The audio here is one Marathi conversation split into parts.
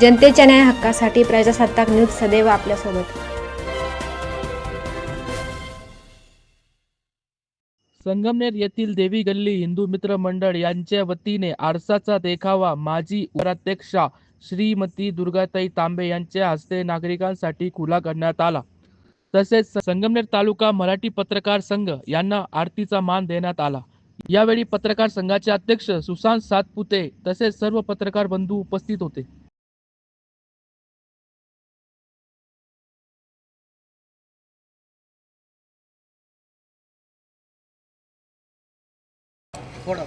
जनतेच्या न्याय हक्कासाठी प्रजासत्ताक न्यूज सदैव आपल्यासोबत. संगमनेर येथील देवी गल्ली हिंदू मित्र मंडळ यांच्या वतीने आरसाचा देखावा माजी उपाध्यक्षा श्रीमती दुर्गाताई तांबे यांच्या हस्ते नागरिकांसाठी खुला करण्यात आला. तसेच संगमनेर तालुका मराठी पत्रकार संघ यांना आरतीचा मान देण्यात आला. यावेळी पत्रकार संघाचे अध्यक्ष सुशांत सातपुते तसेच सर्व पत्रकार बंधू उपस्थित होते. आता?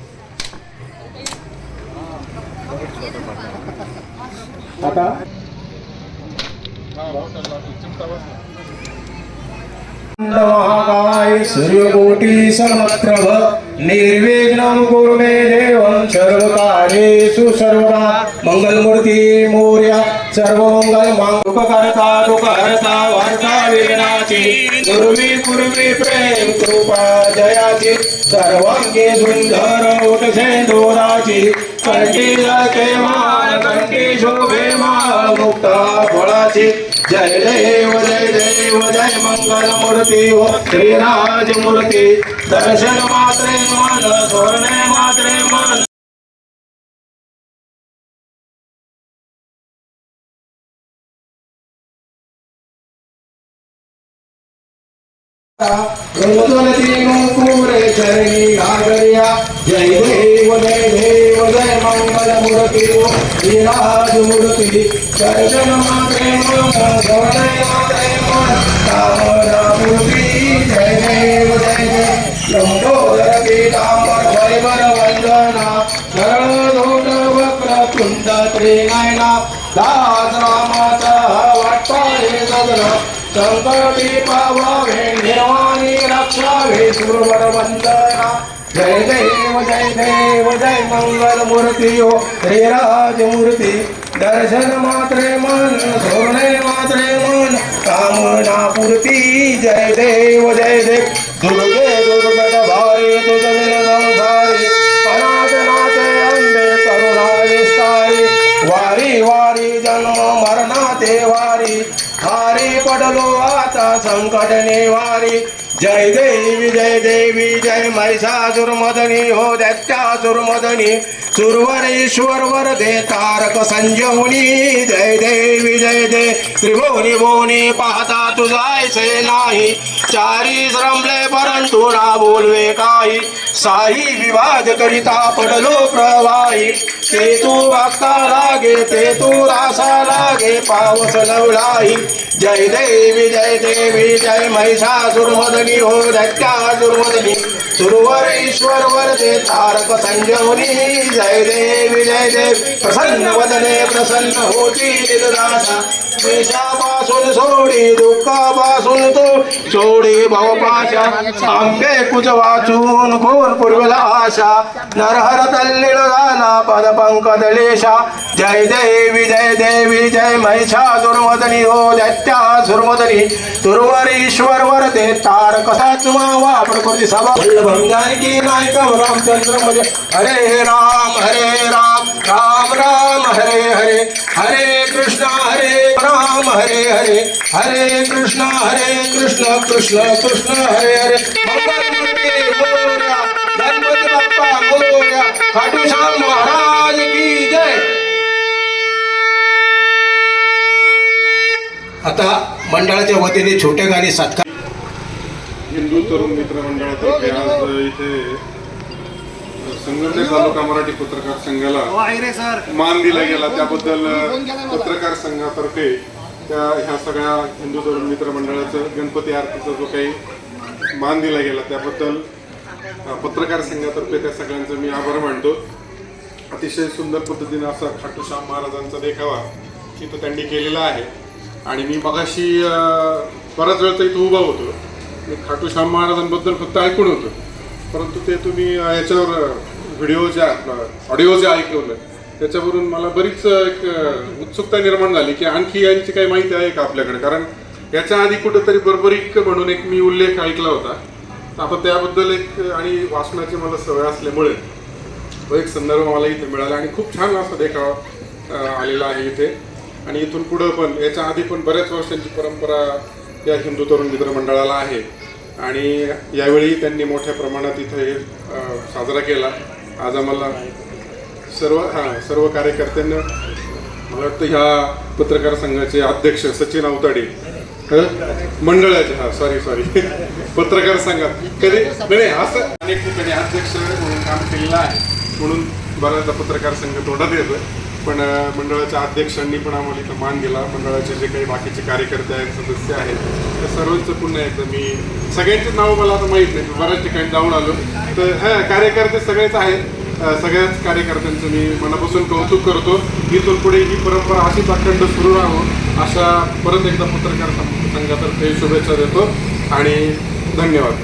महाकाय सूर्यकोटी समप्रभ निर्विघ्नं कुरु मे देवं सर्वकार्येषु सर्वदा। मंगलमूर्ती मोर्या सर्व मंगल सर्वमंगल मांगुकर्ता दुःखहर्ता वार्ता विघ्नाची। गुरुवी पूर्वी प्रेम कृपा जयाची। सर्वांगी सुंदर उठसे दोराची। कंठी लके मान कंठी शोभे मान मुक्ता फळाची। जय देव जय देव जय मंगल मूर्ती हो श्रीराज मूर्ती दर्शन मात्रे मान स्वर्णे मान जय देव जय देव जय मंगल मूर्ती हो मूर्ती दर्शन मात्रे मात्रे जय देव जय देव लंबोदर पीतांबर वैभव वंदना शरणोट वक्र कुंड त्रिनयना सदना पावावे निर्वाणी रक्षावे सुरवर वंदना जय देव जय देव जय मंगल मूर्ती हो राज मूर्ती दर्शन मात्रे मन सोने मात्रे मन कामना पूर्ती। जय देव जय देव दुर्गे दुर्गट भारी तुझ संसारी। अनाथ नाथे अंबे करुणा विस्तारी वारी वारी हारी पडलो आता संकट निवारी. जय देवी जय देवी जय महिषासुरमदनी हो दैत्यासुरमदनी सुरवर ईश्वर वर दे तारक संजीवनी. जय देवी जय दे. त्रिभुवनी भुवनी पाहता तुझायचे नाही. चारी श्रमले परंतु ना बोलवे काही. साई विवाद करिता पडलो प्रवाही. ते तू वागता लागे ते तू रासा लागे पावस लवलाई जय देवी जय देवी जय महिषासुरमदनी हो दैत्यासुरमदनी सुरवर ईश्वर वरदे तारक संजीवनी जय देव जय देव. प्रसन्न वदने प्रसन्न होती दासा देशापासून सोडी दुःखापासून तो. सोडी भवपाशा आंबे कुज वाचून कोण पूर्वला आशा नरहर तल्लीळ झाला पद पंकदलेशा जय देवी जय देवी जय महिषा दुर्मदनी हो दैत्या सुरमदनी। दुर्वरीश्वर ईश्वर वर दे तार कसा चुमावा प्रकृती सभा। भंगारी की नायक रामचंद्र म्हणजे हरे राम हरे राम राम राम हरे हरे। हरे कृष्ण हरे राम हरे हरे। हरे कृष्ण हरे कृष्ण कृष्ण कृष्ण हरे हरे। मंगलमूर्ती गणपती बाप्पा गोऱ्या खाटू श्याम महाराज की जय। आता मंडळाच्या वतीने छोट्या गाणी सत्कार हिंदू तरुण मित्र मंडळातर्फे आज इथे संगमनेर तालुका मराठी पत्रकार संघाला मान दिला गेला. त्याबद्दल पत्रकार संघातर्फे त्या ह्या सगळ्या हिंदू तरुण मित्र मंडळाचं गणपती आरतीचा जो काही मान दिला गेला त्याबद्दल पत्रकार संघातर्फे त्या सगळ्यांचं मी आभार मानतो. अतिशय सुंदर पद्धतीने असा खाटू श्याम महाराजांचा देखावा इथं त्यांनी केलेला आहे. आणि मी मगाशी बराच वेळ तर इथं उभा होतो. मी खाटू श्याम महाराजांबद्दल फक्त ऐकून होतो. परंतु ते तुम्ही याच्यावर व्हिडिओ जे ऑडिओ जे ऐकवलं त्याच्यावरून मला बरीच एक उत्सुकता निर्माण झाली की आणखी यांची काही माहिती आहे का आपल्याकडे? कारण याच्या आधी कुठंतरी बरोबरीक म्हणून एक मी उल्लेख ऐकला होता. आता त्याबद्दल एक आणि वाचनाची मला सवय असल्यामुळे तो एक संदर्भ मला इथे मिळाला आणि खूप छान असा देखावा आलेला आहे इथे. आणि इथून पुढं पण याच्या आधी पण बऱ्याच वर्षांची परंपरा या हिंदू तरुण मित्र मंडळाला आहे. आणि यावेळी त्यांनी मोठ्या प्रमाणात इथं हे साजरा केला. आज आम्हाला सर्व हां सर्व कार्यकर्त्यांना मला वाटतं ह्या पत्रकार संघाचे अध्यक्ष सचिन अवताडे मंडळाचे हा सॉरी सॉरी पत्रकार संघात. कधी? नाही असं अनेक ठिकाणी अध्यक्ष म्हणून काम केलेलं आहे. म्हणून बऱ्याचदा पत्रकार संघ तोंडात येतोय. पण मंडळाच्या अध्यक्षांनी पण आम्हाला इथं मान दिला. मंडळाचे जे काही बाकीचे कार्यकर्ते आहेत सदस्य आहेत त्या सर्वांचं पुन्हा एकदा मी सगळ्यांची नावं मला आता माहीत नाही बऱ्याच ठिकाणी जाऊन आलो. तर हां कार्यकर्ते सगळेच आहेत. सगळ्याच कार्यकर्त्यांचं मी मनापासून कौतुक करतो. इथून पुढे ही परंपरा अशीच अखंड सुरू राहावं अशा परत एकदा पत्रकार संघातर्फे शुभेच्छा देतो. आणि धन्यवाद.